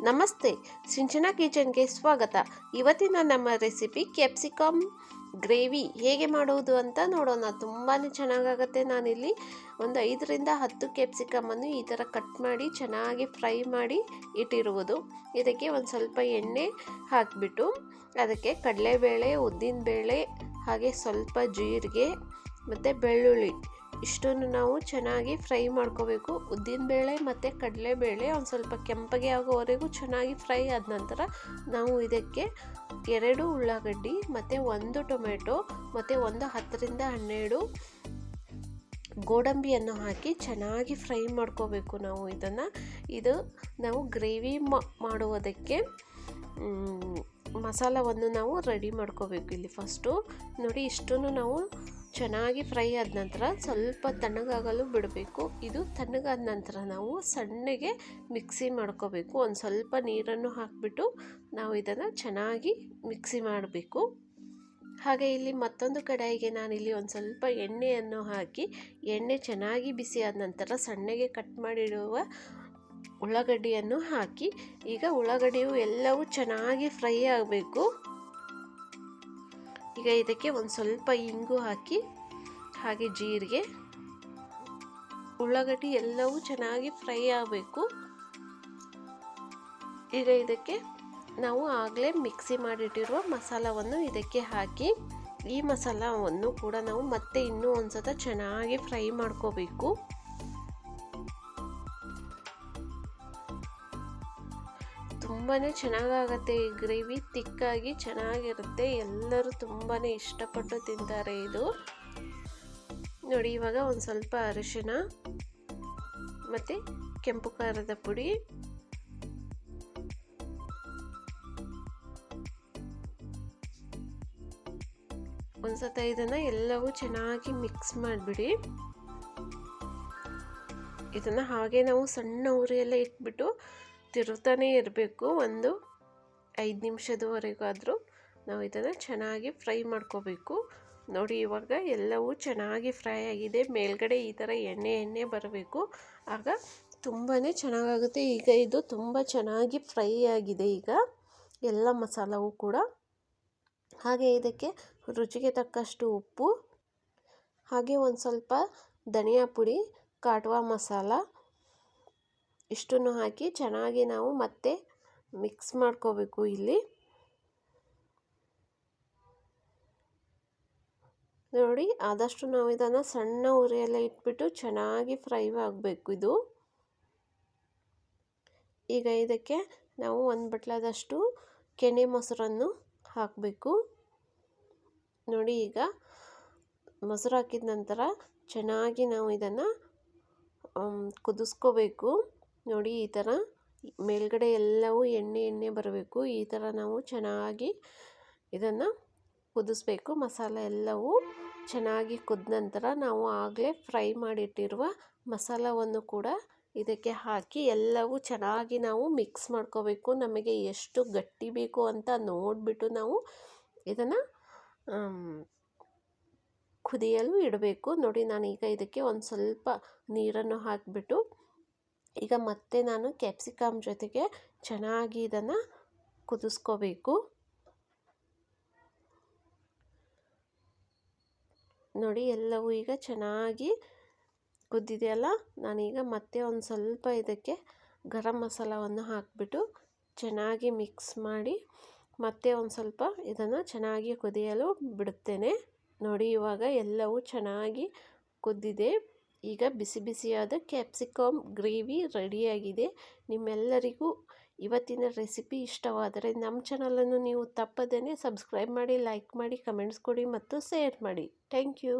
ನಮಸ್ತೆ, ಸಿಂಚನಾ ಕಿಚನ್ಗೆ ಸ್ವಾಗತ. ಇವತ್ತಿನ ನಮ್ಮ ರೆಸಿಪಿ ಕ್ಯಾಪ್ಸಿಕಮ್ ಗ್ರೇವಿ. ಹೇಗೆ ಮಾಡುವುದು ಅಂತ ನೋಡೋಣ. ತುಂಬಾ ಚೆನ್ನಾಗಾಗತ್ತೆ. ನಾನಿಲ್ಲಿ ಒಂದು ಐದರಿಂದ ಹತ್ತು ಕ್ಯಾಪ್ಸಿಕಮನ್ನು ಈ ಥರ ಕಟ್ ಮಾಡಿ, ಚೆನ್ನಾಗಿ ಫ್ರೈ ಮಾಡಿ ಇಟ್ಟಿರುವುದು. ಇದಕ್ಕೆ ಒಂದು ಸ್ವಲ್ಪ ಎಣ್ಣೆ ಹಾಕಿಬಿಟ್ಟು, ಅದಕ್ಕೆ ಕಡಲೆಬೇಳೆ, ಉದ್ದಿನಬೇಳೆ, ಹಾಗೆ ಸ್ವಲ್ಪ ಜೀರಿಗೆ, ಮತ್ತು ಬೆಳ್ಳುಳ್ಳಿ. ಇಷ್ಟನ್ನು ನಾವು ಚೆನ್ನಾಗಿ ಫ್ರೈ ಮಾಡ್ಕೋಬೇಕು. ಉದ್ದಿನಬೇಳೆ ಮತ್ತು ಕಡಲೆಬೇಳೆ ಒಂದು ಸ್ವಲ್ಪ ಕೆಂಪಗೆ ಆಗೋವರೆಗೂ ಚೆನ್ನಾಗಿ ಫ್ರೈ ಆದ ನಂತರ ನಾವು ಇದಕ್ಕೆ ಎರಡು ಉಳ್ಳಾಗಡ್ಡಿ ಮತ್ತು ಒಂದು ಟೊಮೆಟೊ ಮತ್ತು ಒಂದು ಹತ್ತರಿಂದ ಹನ್ನೆರಡು ಗೋಡಂಬಿಯನ್ನು ಹಾಕಿ ಚೆನ್ನಾಗಿ ಫ್ರೈ ಮಾಡ್ಕೋಬೇಕು ನಾವು ಇದನ್ನು. ಇದು ನಾವು ಗ್ರೇವಿ ಮಾಡುವುದಕ್ಕೆ ಮಸಾಲವನ್ನು ನಾವು ರೆಡಿ ಮಾಡ್ಕೋಬೇಕು ಇಲ್ಲಿ ಫಸ್ಟು. ನೋಡಿ ಇಷ್ಟನ್ನು ನಾವು ಚೆನ್ನಾಗಿ ಫ್ರೈ ಆದ ನಂತರ ಸ್ವಲ್ಪ ತಣ್ಣಗಾಗಲು ಬಿಡಬೇಕು. ಇದು ತಣ್ಣಗಾದ ನಂತರ ನಾವು ಸಣ್ಣಗೆ ಮಿಕ್ಸಿ ಮಾಡ್ಕೋಬೇಕು. ಒಂದು ಸ್ವಲ್ಪ ನೀರನ್ನು ಹಾಕಿಬಿಟ್ಟು ನಾವು ಇದನ್ನು ಚೆನ್ನಾಗಿ ಮಿಕ್ಸಿ ಮಾಡಬೇಕು. ಹಾಗೆ ಇಲ್ಲಿ ಮತ್ತೊಂದು ಕಡಾಯಿಗೆ ನಾನಿಲ್ಲಿ ಒಂದು ಸ್ವಲ್ಪ ಎಣ್ಣೆಯನ್ನು ಹಾಕಿ, ಎಣ್ಣೆ ಚೆನ್ನಾಗಿ ಬಿಸಿ ಆದ ನಂತರ ಸಣ್ಣಗೆ ಕಟ್ ಮಾಡಿಡುವ ಉಳ್ಳಾಗಡ್ಡಿಯನ್ನು ಹಾಕಿ, ಈಗ ಉಳ್ಳಾಗಡ್ಡಿಯು ಎಲ್ಲವೂ ಚೆನ್ನಾಗಿ ಫ್ರೈ ಆಗಬೇಕು. ಈಗ ಇದಕ್ಕೆ ಒಂದು ಸ್ವಲ್ಪ ಇಂಗು ಹಾಕಿ, ಹಾಗೆ ಜೀರಿಗೆ, ಉಳ್ಳಾಗಡ್ಡಿ ಎಲ್ಲವೂ ಚೆನ್ನಾಗಿ ಫ್ರೈ ಆಗಬೇಕು. ಈಗ ಇದಕ್ಕೆ ನಾವು ಆಗಲೇ ಮಿಕ್ಸಿ ಮಾಡಿಟ್ಟಿರುವ ಮಸಾಲವನ್ನು ಇದಕ್ಕೆ ಹಾಕಿ, ಈ ಮಸಾಲವನ್ನು ಕೂಡ ನಾವು ಮತ್ತೆ ಇನ್ನೂ ಒಂದು ಸತ ಚೆನ್ನಾಗಿ ಫ್ರೈ ಮಾಡ್ಕೋಬೇಕು. ತುಂಬಾ ಚೆನ್ನಾಗಾಗತ್ತೆ. ಈ ಗ್ರೇವಿ ತಿಕ್ಕಾಗಿ ಚೆನ್ನಾಗಿರುತ್ತೆ. ಎಲ್ಲರೂ ತುಂಬಾ ಇಷ್ಟಪಟ್ಟು ತಿಂತಾರೆ ಇದು. ನೋಡಿ, ಇವಾಗ ಒಂದು ಸ್ವಲ್ಪ ಅರಿಶಿನ, ಮತ್ತು ಕೆಂಪು ಖಾರದ ಪುಡಿ. ಒಂದ್ಸತ ಇದನ್ನು ಎಲ್ಲವೂ ಚೆನ್ನಾಗಿ ಮಿಕ್ಸ್ ಮಾಡಿಬಿಡಿ. ಇದನ್ನು ಹಾಗೆ ನಾವು ಸಣ್ಣ ಉರಿಯೆಲ್ಲ ಇಟ್ಬಿಟ್ಟು ತಿರುತ್ತಾನೇ ಇರಬೇಕು. ಒಂದು ಐದು ನಿಮಿಷದವರೆಗಾದರೂ ನಾವು ಇದನ್ನು ಚೆನ್ನಾಗಿ ಫ್ರೈ ಮಾಡ್ಕೋಬೇಕು. ನೋಡಿ, ಇವಾಗ ಎಲ್ಲವೂ ಚೆನ್ನಾಗಿ ಫ್ರೈ ಆಗಿದೆ. ಮೇಲ್ಗಡೆ ಈ ಥರ ಎಣ್ಣೆ ಎಣ್ಣೆ ಬರಬೇಕು. ಆಗ ತುಂಬಾ ಚೆನ್ನಾಗಾಗುತ್ತೆ. ಈಗ ಇದು ತುಂಬ ಚೆನ್ನಾಗಿ ಫ್ರೈ ಆಗಿದೆ ಈಗ. ಎಲ್ಲ ಮಸಾಲವೂ ಕೂಡ. ಹಾಗೆ ಇದಕ್ಕೆ ರುಚಿಗೆ ತಕ್ಕಷ್ಟು ಉಪ್ಪು. ಹಾಗೆ ಒಂದು ಸ್ವಲ್ಪ ಧನಿಯಾ ಪುಡಿ, ಕಾಟುವ ಮಸಾಲ ಇಷ್ಟನ್ನು ಹಾಕಿ ಚೆನ್ನಾಗಿ ನಾವು ಮತ್ತೆ ಮಿಕ್ಸ್ ಮಾಡ್ಕೋಬೇಕು ಇಲ್ಲಿ. ನೋಡಿ, ಆದಷ್ಟು ನಾವು ಇದನ್ನು ಸಣ್ಣ ಉರಿಯಲ್ಲೇ ಇಟ್ಬಿಟ್ಟು ಚೆನ್ನಾಗಿ ಫ್ರೈ ಆಗಬೇಕು ಇದು. ಈಗ ಇದಕ್ಕೆ ನಾವು ಒಂದು ಬಟ್ಲದಷ್ಟು ಕೆನೆ ಮೊಸರನ್ನು ಹಾಕಬೇಕು. ನೋಡಿ, ಈಗ ಮೊಸರು ಹಾಕಿದ ನಂತರ ಚೆನ್ನಾಗಿ ನಾವು ಇದನ್ನು ಕುದಿಸ್ಕೋಬೇಕು. ನೋಡಿ ಈ ಥರ ಮೇಲ್ಗಡೆ ಎಲ್ಲವೂ ಎಣ್ಣೆ ಎಣ್ಣೆ ಬರಬೇಕು. ಈ ಥರ ನಾವು ಚೆನ್ನಾಗಿ ಇದನ್ನು ಕುದಿಸ್ಬೇಕು. ಮಸಾಲ ಎಲ್ಲವೂ ಚೆನ್ನಾಗಿ ಕುದ ನಂತರ ನಾವು ಆಗಲೇ ಫ್ರೈ ಮಾಡಿಟ್ಟಿರುವ ಮಸಾಲವನ್ನು ಕೂಡ ಇದಕ್ಕೆ ಹಾಕಿ ಎಲ್ಲವೂ ಚೆನ್ನಾಗಿ ನಾವು ಮಿಕ್ಸ್ ಮಾಡ್ಕೋಬೇಕು. ನಮಗೆ ಎಷ್ಟು ಗಟ್ಟಿ ಬೇಕು ಅಂತ ನೋಡಿಬಿಟ್ಟು ನಾವು ಇದನ್ನು ಕುದಿಯಲು ಇಡಬೇಕು. ನೋಡಿ ನಾನು ಈಗ ಇದಕ್ಕೆ ಒಂದು ಸ್ವಲ್ಪ ನೀರನ್ನು ಹಾಕಿಬಿಟ್ಟು ಈಗ ಮತ್ತೆ ನಾನು ಕ್ಯಾಪ್ಸಿಕಮ್ ಜೊತೆಗೆ ಚೆನ್ನಾಗಿ ಇದನ್ನು ಕುದಿಸ್ಕೋಬೇಕು. ನೋಡಿ ಎಲ್ಲವೂ ಈಗ ಚೆನ್ನಾಗಿ ಕುದ್ದಿದೆಯಲ್ಲ ನಾನೀಗ ಮತ್ತೆ ಒಂದು ಸ್ವಲ್ಪ ಇದಕ್ಕೆ ಗರಂ ಮಸಾಲವನ್ನು ಹಾಕಿಬಿಟ್ಟು ಚೆನ್ನಾಗಿ ಮಿಕ್ಸ್ ಮಾಡಿ ಮತ್ತೆ ಒಂದು ಸ್ವಲ್ಪ ಇದನ್ನು ಚೆನ್ನಾಗಿ ಕುದಿಯಲು ಬಿಡುತ್ತೇನೆ. ನೋಡಿ ಇವಾಗ ಎಲ್ಲವೂ ಚೆನ್ನಾಗಿ ಕುದ್ದಿದೆ. ಈಗ ಬಿಸಿ ಬಿಸಿಯಾದ ಕ್ಯಾಪ್ಸಿಕಮ್ ಗ್ರೇವಿ ರೆಡಿಯಾಗಿದೆ. ನಿಮ್ಮೆಲ್ಲರಿಗೂ ಇವತ್ತಿನ ರೆಸಿಪಿ ಇಷ್ಟವಾದರೆ ನಮ್ಮ ಚಾನಲನ್ನು ನೀವು ತಪ್ಪದೇ ಸಬ್ಸ್ಕ್ರೈಬ್ ಮಾಡಿ, ಲೈಕ್ ಮಾಡಿ, ಕಮೆಂಟ್ಸ್ ಕೊಡಿ ಮತ್ತು ಶೇರ್ ಮಾಡಿ. Thank you.